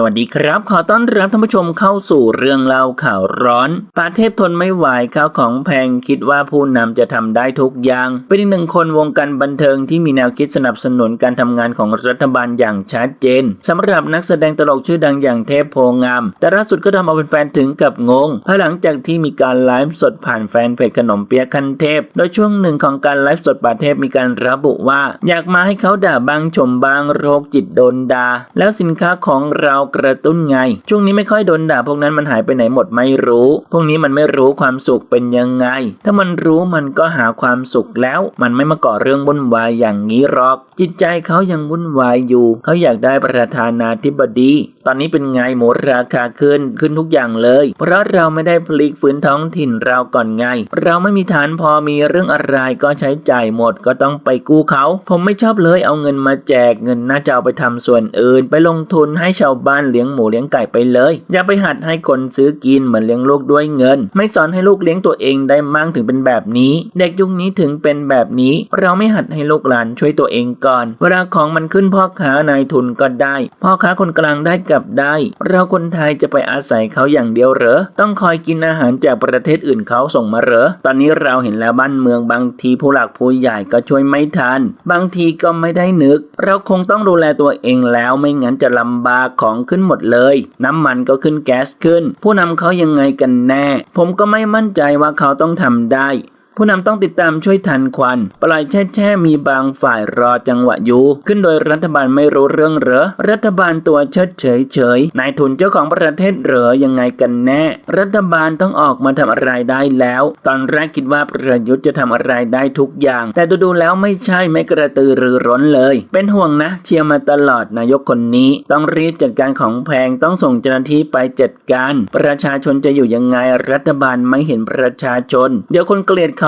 สวัสดีครับ ขอต้อนรับท่านผู้ชมเข้าสู่เรื่องเล่าข่าวร้อนปาเทพทนไม่ไหวข้าวของแพงคิดว่าผู้นำจะทำได้ทุกอย่าง เป็นอีกหนึ่งคนวงการบันเทิงที่มีแนวคิดสนับสนุนการทำงานของรัฐบาลอย่างชัดเจนสำหรับนักแสดงตลกชื่อดังอย่างเทพโพงาม แต่ล่าสุดก็ทำเอาเป็นแฟนๆถึงกับงงภายหลังจากที่มีการไลฟ์สดผ่านแฟนเพจขนมเปี๊ยะคันเทพ โดยช่วงหนึ่งของการไลฟ์สดปาเทพมีการระบุว่า อยากมาให้เขาด่าบ้างชมบ้างโรคจิตโดนด่าแล้วสินค้าของเรากระตุ้นไง ช่วงนี้ไม่ค่อยโดนด่าพวกนั้นมันหายไปไหนหมดไม่รู้ พวกนี้มันไม่รู้ความสุขเป็นยังไง ถ้ามันรู้มันก็หาความสุขแล้ว มันไม่มาก่อเรื่องวุ่นวายอย่างนี้หรอก จิตใจเขายังวุ่นวายอยู่ เขาอยากได้ประธานาธิบดี ตอนนี้เป็นไงหมูราคาขึ้นขึ้นทุกอย่างเลย เพราะเราไม่ได้พลิกฟื้นท้องถิ่นเราก่อนไง เราไม่มีฐานพอมีเรื่องอะไรก็ใช้จ่ายหมดก็ต้องไปกู้เขา ผมไม่ชอบเลยเอาเงินมาแจกเงินน่าจะเอาไปทำส่วนอื่น ไปลงทุนให้ชาวบ้านเลี้ยงหมูเลี้ยงไก่ไปเลย อย่าไปหัดให้คนซื้อกินเหมือนเลี้ยงลูกด้วยเงิน ไม่สอนให้ลูกเลี้ยงตัวเองได้มั่งถึงเป็นแบบนี้ เด็กยุคนี้ถึงเป็นแบบนี้ เราไม่หัดให้ลูกหลานช่วยตัวเองก่อน เวลาของมันขึ้นพ่อค้านายทุนก็ได้ พ่อค้าคนกลางได้กลับได้ เราคนไทยจะไปอาศัยเขาอย่างเดียวเหรอ ต้องคอยกินอาหารจากประเทศอื่นเขาส่งมาเหรอ ตอนนี้เราเห็นแล้วบ้านเมืองบางทีผู้หลักผู้ใหญ่ก็ช่วยไม่ทัน บางทีก็ไม่ได้นึก เราคงต้องดูแลตัวเองแล้วไม่งั้นจะลำบากของขึ้นหมดเลย น้ำมันก็ขึ้นแก๊สขึ้น ผู้นำเขายังไงกันแน่ ผมก็ไม่มั่นใจว่าเขาต้องทำได้ ผู้นำต้องติดตามช่วยทันควัน ปล่อยแช่แช่มีบางฝ่ายรอจังหวะอยู่ ขึ้นโดยรัฐบาลไม่รู้เรื่องเหรอ รัฐบาลตัวเชิดเฉยเฉยนายทุนเจ้าของประเทศเหรอยังไงกันแน่ รัฐบาลต้องออกมาทำอะไรได้แล้ว ตอนแรกคิดว่าประยุทธ์จะทำอะไรได้ทุกอย่าง แต่ดูๆแล้วไม่ใช่ไม่กระตือรือร้นเลย เป็นห่วงนะ เชียร์มาตลอดนายกคนนี้ ต้องรีบจัดการของแพงต้องส่งเจ้าหน้าที่ไปจัดการ ประชาชนจะอยู่ยังไงรัฐบาลไม่เห็นประชาชน เดี๋ยวคนเกลียดเขา